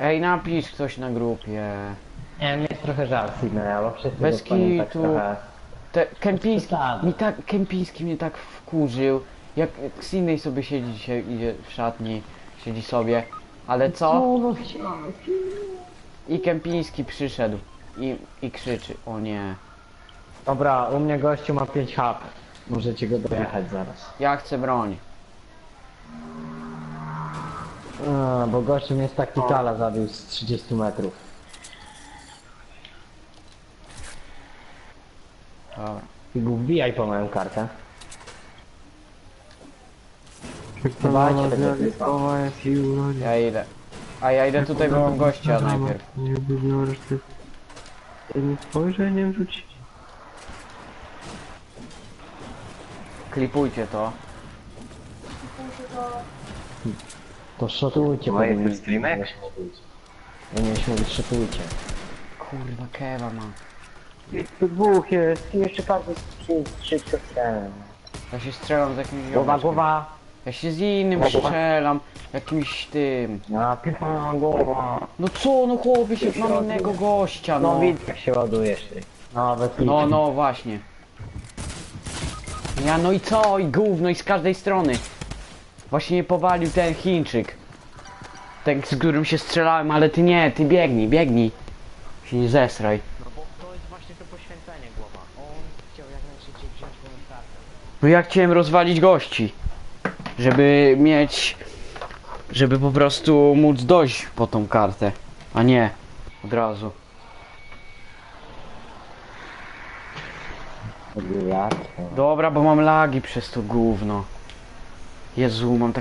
Ej, napisz ktoś na grupie. Nie, mnie jest trochę żal Sydneya, bo wszyscy Bez dostali tak kitu. trochę... Te, Kępiński, mi tak, Kępiński mnie tak wkurzył. Jak Xinnej sobie siedzi dzisiaj, idzie w szatni, siedzi sobie. Ale co? no chciałem. I Kępiński przyszedł i, i krzyczy, o nie. Dobra, u mnie gościu ma 5 HP. Możecie go dojechać zaraz. Ja chcę broń. A, bo gościu mnie z taktykala zabił z 30 metrów. Dobra. I go wbijaj po moją kartę. Dawajcie, i urodzie. Ja idę. A ja idę tutaj, bo mam gościa najpierw. Nie lubię reszty. Jednym spojrzeniem rzucić. Klipujcie to. To szotujcie, Moje bo nie tu streamek? miałeś mówić. Nie miałeś mówić szotujcie. Kurwa, kewa mam. Tu dwóch jest jeszcze każdy szybko ten. Ja się strzelam z jakimś Głowa, ziomeczkiem. głowa. Ja się z innym strzelam. Jakimś tym. Ja pipa, głowa. No co, no chłopie się, mam innego gościa, No no. widzę jak się ładujesz ty. No, bez No, no, właśnie. Ja, no i co? I gówno, i z każdej strony. Właśnie mnie powalił ten Chińczyk. Ten, z którym się strzelałem, ale ty nie, ty biegnij, biegnij. Się nie zesraj. No bo to jest właśnie to poświęcenie głowa. On chciał jak najszybciej wziąć moją kartę. No ja chciałem rozwalić gości. Żeby mieć... Żeby po prostu móc dojść po tą kartę. A nie od razu. Jak? Dobra, bo mam lagi przez to gówno. Jezu, mam tak